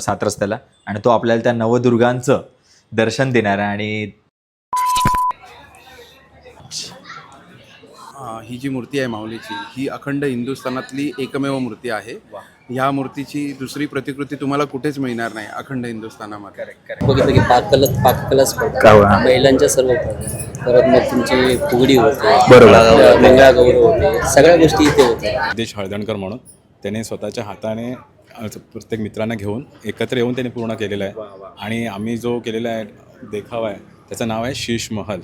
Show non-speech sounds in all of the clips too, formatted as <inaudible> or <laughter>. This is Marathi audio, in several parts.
सात रस्त्याला आणि तो आपल्याला त्या नवदुर्गांचं दर्शन देणार आहे आणि अ, ही जी मूर्ती आहे माऊलीची ही अखंड हिंदुस्थानातली एकमेव मूर्ती आहे. ह्या मूर्तीची दुसरी प्रतिकृती तुम्हाला कुठेच मिळणार नाही अखंड हिंदुस्थानामध्ये. बघितलं की पाककला पाककला स्पर्धा महिलांच्या सर्व परत मग तुमची फुगडी होते बरोबर. मंगळागौर होते सगळ्या गोष्टी इथे होत्या. देश हळदणकर म्हणून त्याने स्वतःच्या हाताने प्रत्येक मित्रांना घेऊन एकत्र येऊन त्यांनी पूर्ण केलेलं आहे. आणि आम्ही जो केलेला आहे देखावा आहे त्याचं नाव आहे शीश महल.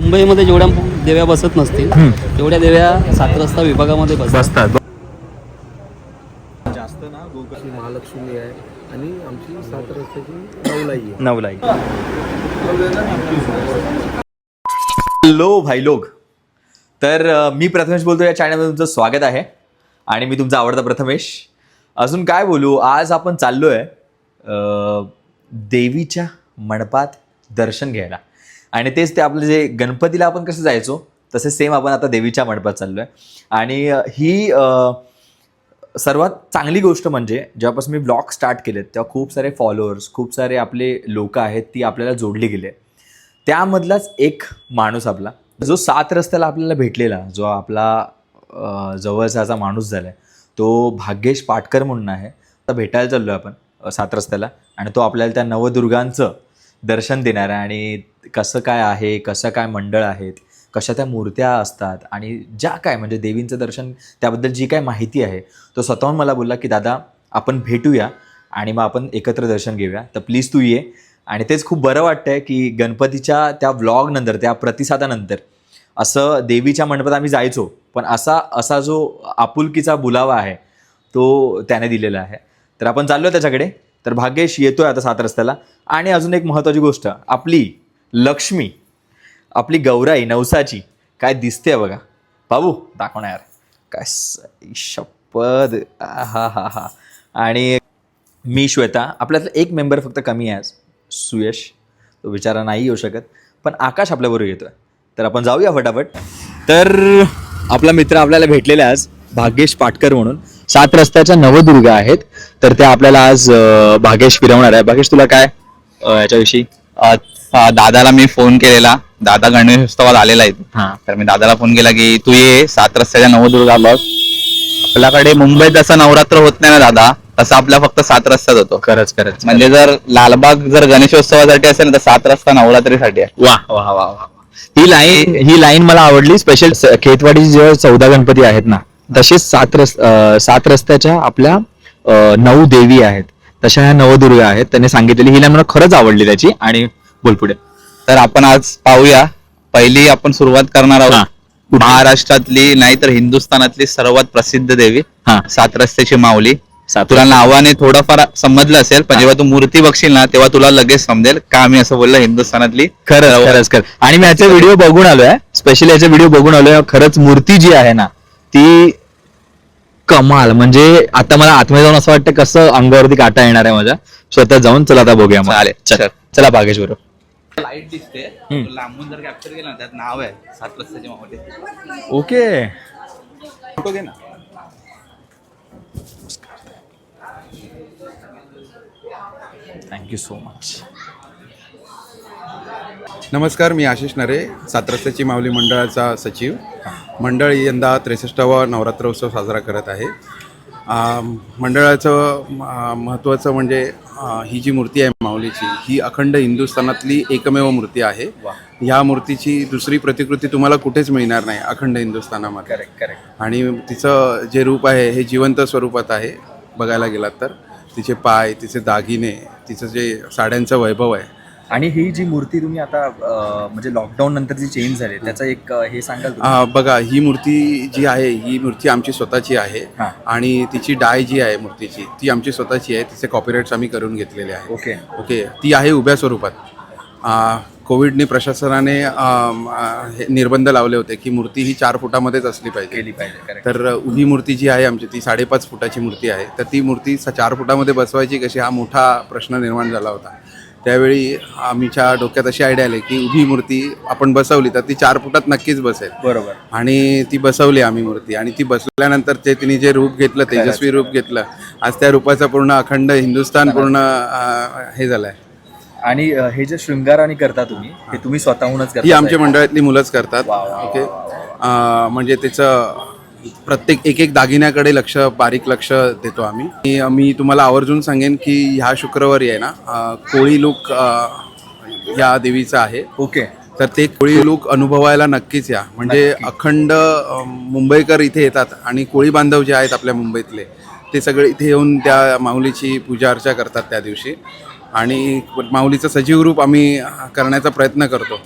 मुंबईमध्ये जेवढ्या देव्या बसत नसतील तेवढ्या देव्या सात रस्ता विभागामध्ये बसतात. बसतात. महालक्ष्मी आहे आणि आमची सात रस्त्याची नवलाई आहे. नवलाई. हॅलो भाई लोक तर मी प्रथमेश बोलतो या चॅनलमध्ये तुमचं स्वागत आहे. आणि मी तुमचा आवडता प्रथमेश. अजून काय बोलू? आज आपण चाललो आहे देवीच्या मंडपात दर्शन घ्यायला. आणि तेच ते आपलं जे गणपतीला आपण कसं जायचो तसे सेम आपण आता देवीच्या मंडपात चाललो आहे आणि ही सर्वात चांगली गोष्ट म्हणजे जेव्हापासून मी ब्लॉग स्टार्ट केलेत तेव्हा खूप सारे फॉलोअर्स खूप सारे आपले लोक आहेत ती आपल्याला जोडली गेले. त्यामधलाच एक माणूस आपला जो सात रस्त्याला आपल्याला भेटलेला जो आपला जवळचा असा माणूस झाला आहे तो भाग्येश पाटकर म्हणून आहे. आता भेटायला चाललो आहे आपण सात रस्त्याला आणि तो आपल्याला त्या नवदुर्गांचं दर्शन देणार आहे आणि कसं काय आहे कसं काय मंडळ आहेत कशा त्या मूर्त्या असतात आणि ज्या काय म्हणजे देवींचं दर्शन त्याबद्दल जी काय माहिती आहे तो स्वतःहून मला बोलला की दादा आपण भेटूया आणि मग आपण एकत्र दर्शन घेऊया तर प्लीज तू ये. आणि तेच खूप बरं वाटतंय की गणपतीच्या त्या व्लॉगनंतर त्या प्रतिसादानंतर असं देवीच्या मंडपात आम्ही जायचो. पण असा असा जो आपुलकीचा बुलावा आहे तो त्याने दिलेला आहे. तर आपण चाललो त्याच्याकडे. तर भाग्येश येतोय आता सात रस्त्याला. आणि अजून एक महत्त्वाची गोष्ट आपली लक्ष्मी आपली गौराई नवसाची काय दिसते बघा. बाबू दाखवणार यार. काय स- शपथ. हा हा हा. आणि मी श्वेता आपल्यातला एक मेंबर फक्त कमी आहे सुयश. तो विचारा नाही येऊ शकत. पण आकाश आपल्याबरोबर येतोय. तर आपण जाऊया फटाफट. तर आपला मित्र आपल्याला भेटलेला आज भाग्येश पाटकर म्हणून. सात रस्त्याच्या नवदुर्गा आहेत. तर त्या आपल्याला आज अं, भाग्येश फिरवणार आहे. भाग्येश तुला काय अं, याच्याविषयी? अ, अ, दादाला मी फोन केलेला. दादा गणेशोत्सवात आलेला आहे. हां. तर मी दादाला फोन केला की तू ये सात रस्त्याच्या नवदुर्गा बघ. आपल्याकडे मुंबईत जसं नवरात्र होत नाही ना दादा. तसं आपल्या फक्त सात रस्त्यात होतो. खरंच खरंच म्हणजे जर लालबाग जर गणेशोत्सवासाठी असेल ना तर सात रस्ता नवरात्रीसाठी आहे. वा वा वा वा. ही लाईन ही लाईन मला आवडली. स्पेशल खेतवाडी जे चौदा गणपती आहेत ना तसेच सात रस सात रस्त्याच्या आपल्या नऊ देवी आहेत. तशा ह्या नवदुर्गा आहेत. त्याने सांगितलेली ही लाईन मला खरंच आवडली त्याची आणि बोल पुढे तर आपण आज पाहूया. पहिली आपण सुरुवात करणार. आहोत. महाराष्ट्रातली नाही तर हिंदुस्थानातली सर्वात प्रसिद्ध देवी हा. सात रस्त्याची माऊली. तुला नावाने थोडंफार समजलं असेल पण जेव्हा तू मूर्ती बघशील ना तेव्हा तुला लगेच समजेल. का मी असं बोललो हिंदुस्थानातली खरंच खरंच खरं आणि मी याचा व्हिडिओ बघून आलोय स्पेशली याचा व्हिडिओ बघून आलोय. खरंच मूर्ती जी आहे ना ती कमाल. म्हणजे आता मला आतमध्ये जाऊन असं वाटतं कसं अंगावरती काटा येणार आहे माझ्या. स्वतः जाऊन चला आता बघूया मग. चालेल, चल. चल. भागेश बरोबर लाइट दिसते लांबून जर कॅप्चर केलं ना त्यात नाव आहे सात रस्त्याची माऊली ओके. फोटो घे ना. थँक्यू सो मच नमस्कार मी आशिष नरे सात रस्त्याची माऊली मंडळाचा सचिव. मंडळ यंदा त्रेसष्टावा नवरात्रोत्सव साजरा करत आहे. मंडळाचं महत्त्वाचं म्हणजे ही जी मूर्ती आहे माऊलीची ही अखंड हिंदुस्थानातली एकमेव मूर्ती आहे. ह्या मूर्तीची दुसरी प्रतिकृती तुम्हाला कुठेच मिळणार नाही अखंड हिंदुस्थानामध्ये. करेक्ट करेक्ट आणि तिचं जे रूप आहे हे जिवंत स्वरूपात आहे बघायला गेलात तर. तिचे पाय तिचे दागिने तिचं जे साड्यांचं वैभव आहे. आणि ही जी मूर्ती तुम्ही आता अं, म्हणजे लॉकडाऊन नंतर जी चेंज झाली त्याचं एक अं, हे सांगाल तुम्ही? आ, बघा ही मूर्ती जी आहे ही मूर्ती आमची स्वतःची आहे. हां. आणि तिची डाय जी आहे मूर्तीची ती आमची स्वतःची आहे. तिचे कॉपीराईट्स आम्ही करून घेतलेले आहे ओके. ओके ती आहे उभ्या स्वरूपात. आ, कोविडने प्रशासनाने हे निर्बंध लावले होते की मूर्ती ही चार फुटामध्येच असली पाहिजे. केली पाहिजे तर उभी मूर्ती जी आहे आमची ती साडेपाच फुटाची मूर्ती आहे. तर ती मूर्ती स- चार फुटामध्ये बसवायची कशी हा मोठा प्रश्न निर्माण झाला होता. त्यावेळी आमच्या डोक्यात अशी आयडिया आली की उभी मूर्ती आपण बसवली तर ती चार फुटात नक्कीच बसेल. बरोबर. आणि ती बसवली आम्ही मूर्ती. आणि ती बसवल्यानंतर ते तिने जे रूप घेतलं तेजस्वी रूप घेतलं आज त्या रूपाचं पूर्ण अखंड हिंदुस्थान पूर्ण अं, हे झालंय. आणि अ, हे जे शृंगाराने करता तुम्ही हे. तुम्ही स्वतःहूनच करता ही आमच्या मंडळातली मुलंच करतात. ओके. अं, म्हणजे त्याचं प्रत्येक एक एक दागिन्याकडे लक्ष बारीक लक्ष देतो आम्ही. आणि मी तुम्हाला आवर्जून सांगेन की ह्या शुक्रवारी आहे ना अं, कोळी लूक या देवीचा आहे. ओके. तर ते कोळी लूक अनुभवायला नक्कीच या. म्हणजे अखंड अं, मुंबईकर इथे येतात आणि कोळी बांधव जे आहेत आपल्या मुंबईतले ते सगळे इथे येऊन त्या माऊलीची पूजा अर्चा करतात त्या दिवशी. आणि माऊलीचं सजीव रूप आम्ही करण्याचा प्रयत्न करतो.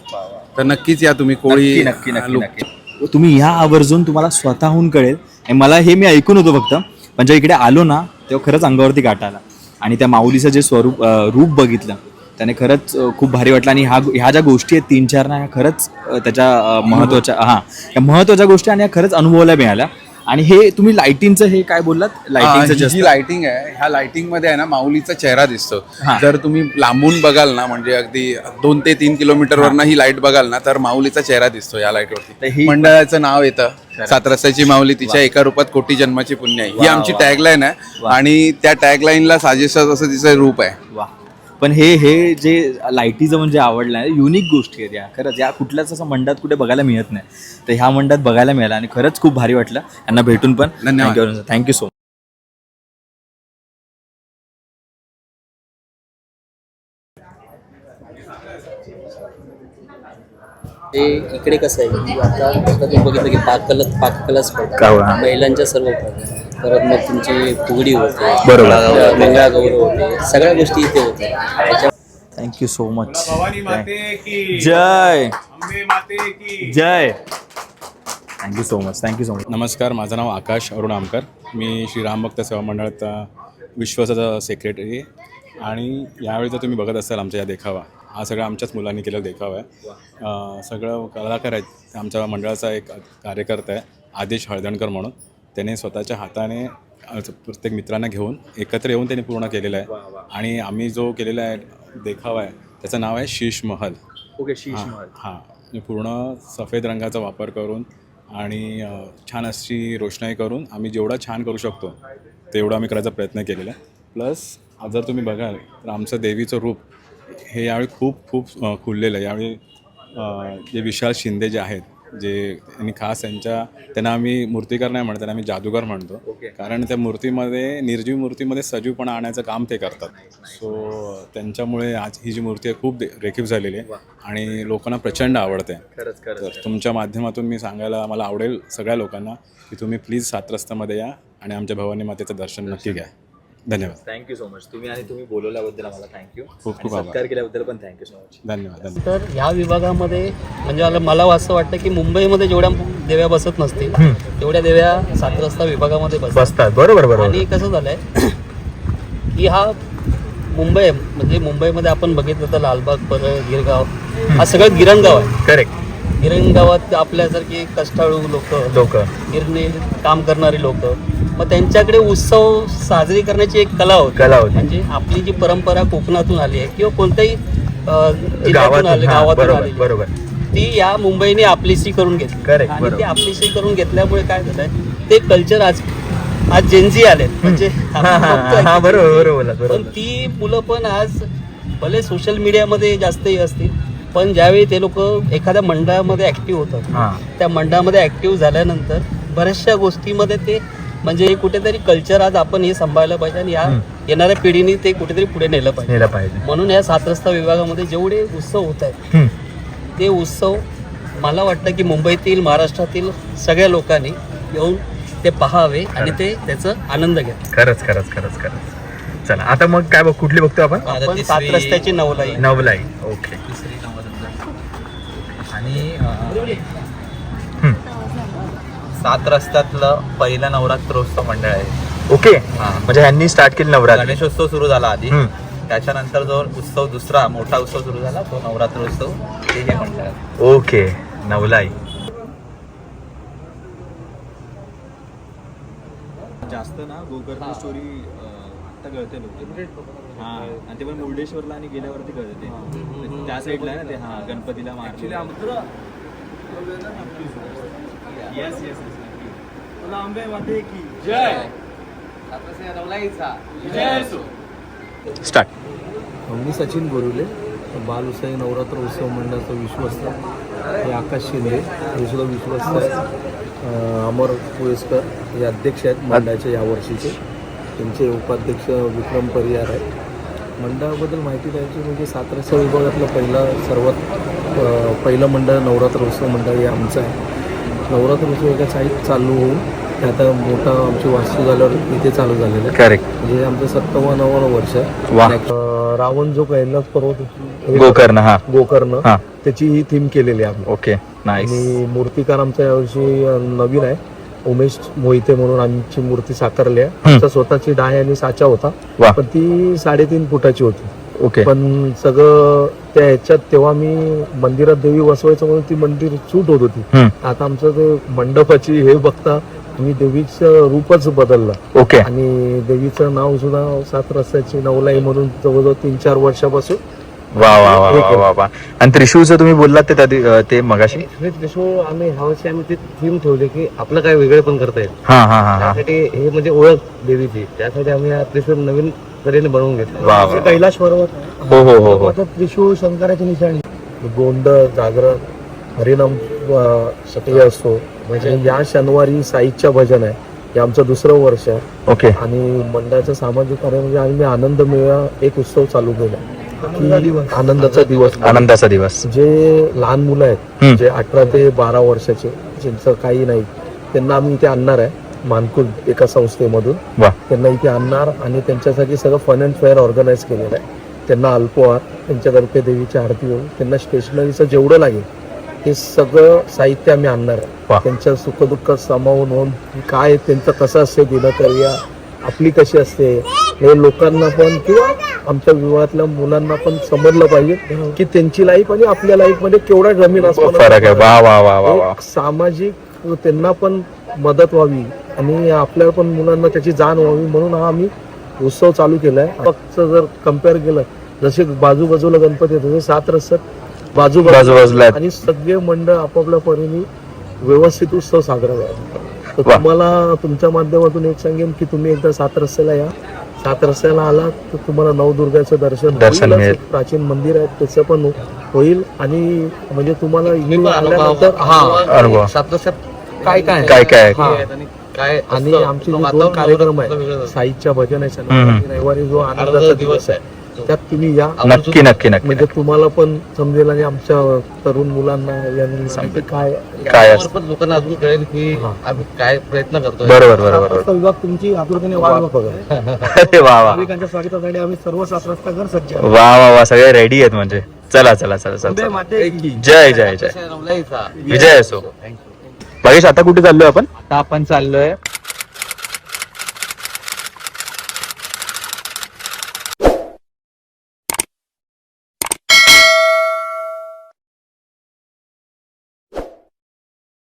तर नक्कीच या तुम्ही कोळी नक्की नक्की तुम्ही ह्या आवर्जून तुम्हाला स्वतःहून कळेल. मला हे मी ऐकून होतो फक्त. पण जेव्हा इकडे आलो ना तेव्हा खरंच अंगावरती काटा आला. आणि त्या माऊलीचं जे स्वरूप रूप बघितलं त्याने खरंच खूप भारी वाटलं. आणि ह्या ह्या ज्या गोष्टी आहेत तीन चार ना ह्या खरंच त्याच्या महत्त्वाच्या हां या महत्त्वाच्या गोष्टी आणि ह्या खरंच अनुभवायला मिळाल्या. आणि हे तुम्ही लाइटिंगचं हे काय बोललात? लाइटिंगचं जी लाइटिंग आहे ह्या लाइटिंगमध्ये आहे ना माऊलीचा चेहरा दिसतो. हा. जर तुम्ही लांबून बघाल ना म्हणजे अगदी दोन ते तीन किलोमीटर वरनं ही लाइट बघाल ना तर माऊलीचा चेहरा दिसतो या लाइट तर वरती ही- मंडळाचं नाव येतं. सात रस्त्याची माऊली तिच्या एका रूपात कोटी जन्माची पुण्य आहे. ही वा, आमची वा. टॅगलाईन आहे आणि त्या टॅगलाईनला साजेसच असं तिचं रूप आहे. वा. पण हे हे जे लाईटीचं म्हणजे आवडलं आहे युनिक गोष्टी आहेत या खरंच या कुठल्याच असं मंडळात कुठे बघायला मिळत नाही. तर ह्या मंडळात बघायला मिळालं आणि खरंच खूप भारी वाटलं. यांना भेटून पण धन्यवाद. थँक्यू सो ते इकडे कसं आहे? की आता आता तुम्ही बघितलं की पाककला हो, हा. महिलांच्या सर्व परत मग तुमची फुगडी होते बरोबर. मंगळागौर- मंगळागौर होते सगळ्या गोष्टी इथे होत्या. त्याच्या थँक्यू सो मच जय! जय! Thank you so much thank you so much नमस्कार माझं नाव आकाश अरुण आमकर. मी श्री रामभक्त सेवा मंडळाचा विश्वासाचा सेक्रेटरी आहे. आणि यावेळी जर तुम्ही बघत असाल आमचा या देखावा. हा सगळा आमच्याच मुलांनी केलेला देखावा आहे. सगळं कलाकार आहेत. आमच्या मंडळाचा एक कार्यकर्ता आहे आदेश हळदणकर म्हणून. त्याने स्वतःच्या हाताने प्रत्येक मित्रांना घेऊन एकत्र येऊन त्याने पूर्ण केलेलं आहे. आणि आम्ही जो केलेला आहे देखावा आहे त्याचं नाव आहे शीश महल. ओके हां हां. म्हणजे पूर्ण सफेद रंगाचा वापर करून आणि छान अशी रोषणाई करून आम्ही जेवढा छान करू शकतो तेवढा आम्ही करायचा प्रयत्न केलेला आहे. प्लस जर तुम्ही बघाल तर आमचं देवीचं रूप हे यावेळी खूप खूप खुललेलं आहे. यावेळी जे विशाल शिंदे जे आहेत जे आणि खास त्यांच्या त्यांना आम्ही मूर्तिकार नाही म्हणतो त्यांना आम्ही जादूगार म्हणतो. कारण त्या मूर्तीमध्ये निर्जीव मूर्तीमध्ये सजीवपणा आणायचं काम ते करतात. सो त्यांच्यामुळे आज ही जी मूर्ती आहे खूप रेखीव झालेली आहे. आणि लोकांना प्रचंड आवडते. तर तुमच्या माध्यमातून मी सांगायला मला आवडेल सगळ्या लोकांना की तुम्ही प्लीज सात रस्त्यामध्ये या आणि आमच्या भवानी मातेचं दर्शन नक्की घ्या. धन्यवाद. थँक्यू सो मच तुम्ही आणि तुम्ही बोलवल्याबद्दल आम्हाला थँक्यू खूप खूप आभार. सत्कार केल्याबद्दल पण थँक्यू सो मच धन्यवाद धन्यवाद. तर ह्या विभागामध्ये म्हणजे मला- मला असं वाटतं की मुंबईमध्ये जेवढ्या देव्या बसत नसतील तेवढ्या देव्या सात रस्ता विभागामध्ये बसतात. बसतात. बरोबर बरोबर आणि कसं झालंय की हा मुंबई आहे. म्हणजे मुंबईमध्ये आपण बघितलं तर लालबाग परळ गिरगाव हा सगळं गिरणगाव आहे. करेक्ट गिरणगावात आपल्यासारखी कष्टाळू लोक लोक. गिरणी काम करणारी लोक मग त्यांच्याकडे उत्सव साजरी करण्याची एक कला होती कला होती. म्हणजे आपली जी परंपरा कोकणातून आली आहे किंवा कोणत्याही जिल्ह्यातून गावातून आली हा, गावातून बरोबर आलेली बरोबर ती या मुंबईने आपलीशी करून घेतली Correct, आणि बरोबर. ती आपलीशी करून घेतल्यामुळे काय झालंय ते कल्चर आज आज जेन्झी आलेत म्हणजे आपण हा, हा, बघतोय हा, की बरोबर, Gen Z. बरोबर बोललात, बरोबर. पण ती मुलं पण आज भले सोशल मीडियामध्ये जास्तही असतील पण ज्यावेळी ते लोक एखाद्या मंडळामध्ये ऍक्टिव्ह होतात हां त्या मंडळामध्ये ऍक्टिव्ह झाल्यानंतर बऱ्याचशा गोष्टीमध्ये ते म्हणजे कुठेतरी कल्चर आज आपण हे सांभाळलं पाहिजे आणि या येणाऱ्या पिढीने ते कुठेतरी पुढे नेलं पाहिजे. नेलं पाहिजे. म्हणून या सात रस्ता विभागामध्ये जेवढे उत्सव होत आहेत हम्म. ते उत्सव मला वाटतं की मुंबईतील महाराष्ट्रातील सगळ्या लोकांनी येऊन ते पाहावे आणि ते त्याचा आनंद घ्यावा. खरंच खरंच खरंच खरंच. चला आता मग काय बघ कुठली बघतो आपण? आपण सात रस्त्याची नवलाई. नवलाई. ओके. आणि अं, सात रस्त्यातलं पहिलं नवरात्रोत्सव मंडळ आहे. ओके. म्हणजे ह्यांनी स्टार्ट केली नवरात्री. गणेशोत्सव सुरू झाला आधी. हम्म. त्याच्यानंतर जो उत्सव दुसरा मोठा उत्सव सुरू झाला तो नवरात्रोत्सव. ते हे मंडळ आहे. ओके. नवलाई. जास्त ना गोकर्ण स्टोरी आता कळते लोक हा. आणि ते पण मुर्डेश्वरला आणि गेल्यावरती कळते ते त्या साईडला आहे ना ते हा गणपतीला मारले येस येस. स्टार्ट मी सचिन बोरुले बाल उत्साही नवरात्र उत्सव मंडळाचा विश्वस्त हे आकाश शिंदे हे सुद्धा विश्वस्त अमर पुरस्कर हे अध्यक्ष आहेत मंडळाचे यावर्षीचे त्यांचे उपाध्यक्ष विक्रम परियार आहेत. मंडळाबद्दल माहिती द्यायची म्हणजे सातारा विभागातलं पहिलं सर्वात पहिलं मंडळ नवरात्र उत्सव मंडळ हे आमचं आहे. नवरात्र उत्सव एका साईट चालू होऊन ते आता मोठा आमची वास्तू झाल्यावर इथे चालू झालेलं आहे. करेक्ट म्हणजे आमचं सत्तावन्न वर्ष आहे. वा. अं, रावण जो कैलास पर्वत गोकर्ण हा. गोकर्ण हा. त्याची ही थीम केलेली आहे आम्ही. ओके नाईस आणि मूर्तिकार आमच्या यावर्षी अं, नवीन आहे. उमेश मोहिते म्हणून आमची मूर्ती साकारली आहे. आमचा स्वतःची डाय आणि साचा होता. वा. पण ती साडेतीन फुटाची होती. ओके पण सगळं त्या ह्याच्यात तेव्हा मी मंदिरात देवी बसवायचं म्हणून ती मंदिर सूट होत होती. आता आमचं ते मंडपाची हे बघता मी देवीचं रूपच बदललं. ओके. आणि देवीचं नाव सुद्धा सात रस्त्याची नवलाई म्हणून जवळजवळ तीन चार वर्षापासून वा वा वा वा वा वा. आणि त्रिशूळचं तुम्ही बोललात ते ते मगाशी? हे त्रिशूळ आम्ही ह्या वर्षी आम्ही ते थीम ठेवले की आपलं काय वेगळे पण करता येईल. त्यासाठी हे म्हणजे ओळख देवीची. त्यासाठी आम्ही हा त्रिशूळ नवीन तऱ्हेने बनवून घेतलं. वा, वा. कैलाश पर्वत. हो हो हो हो. आता त्रिशूळ शंकराची निशाणी. गोंधळ जागरण हरिनाम अं, हे असतो. म्हणजे या शनिवारी साईच्या भजन आहे. हे आमचं दुसरं वर्ष आहे. ओके. आणि मंडळाचं सामाजिक कार्य म्हणजे आम्ही आनंद मेळा एक उत्सव चालू केला. की आनंदाचा दिवस. आनंदाचा दिवस. जे लहान मुलं आहेत. जे अठरा ते बारा वर्षाचे ज्यांचं काही नाही त्यांना आम्ही इथे आणणार आहे. मानकुल एका संस्थेमधून. वा. त्यांना इथे आणणार आणि त्यांच्यासाठी सगळं फन अँड फेअर ऑर्गनाईज केलेलं आहे. त्यांना अल्पहार त्यांच्यातर्फे देवीची आरती होईल त्यांना स्टेशनरीचं जेवढं लागेल हे सगळं साहित्य आम्ही आणणार वा. आहे त्यांच्या सुखदुःखात सामावून होऊन काय त्यांचं कसं असते दिनचर्या आपली कशी असते? हे लोकांना पण किंवा आमच्या विभागातल्या मुलांना पण समजलं पाहिजे की त्यांची लाईफ आणि आपल्या लाईफमध्ये केवढा जमीन फरक आहे. वा वा वा वा वा. एक सामाजिक त्यांना पण मदत व्हावी आणि आपल्या पण मुलांना त्याची जाण व्हावी म्हणून हा आम्ही उत्सव चालू केलाय. फक्त जर कंपेअर केलं जसे बाजू बाजूला गणपती आहेत, तसे सात रस्त्यात बाजू बाजू. आणि सगळे मंडळ आपापल्या परीने व्यवस्थित उत्सव साजरा करा तर वा. तुम्हाला तुमच्या माध्यमातून एक सांगेन की तुम्ही एकदा सात रस्त्याला या. सात रस्त्याला आलात तर तुम्हाला नवदुर्गाचं दर्शन दर्शन होईलच. मिळेल. एक प्राचीन मंदिर आहे त्याचं पण होईल. आणि म्हणजे तुम्हाला इकडून आल्यानंतर हा. अनुभव. काय काय काय काय हा. आणि आमचे जे दोन कार्यक्रम आहेत साईच्या भजन आहे शनिवारी, रविवारी जो आनंदाचा दिवस आहे. त्यात तुम्ही या. नक्की नक्की नक्की म्हणजे तुम्हाला पण समजेल आणि आमच्या तरुण मुलांना यांनी सांगते काय काय लोकांना अजून कळेल की. आम्ही काय प्रयत्न करतोय. बरोबर बरोबर विभाग तुमची आतुरतेने बघत आहे. <laughs> अरे वा वा. नागरिकांच्या स्वागतासाठी आम्ही सर्व सात रस्ता घर सज्ज. वा वा वा सगळे रेडी आहेत म्हणजे. चला चला चला चला. जय जय जय. विजय असो. भागेश आता कुठे चाललोय आपण? आता आपण चाललोय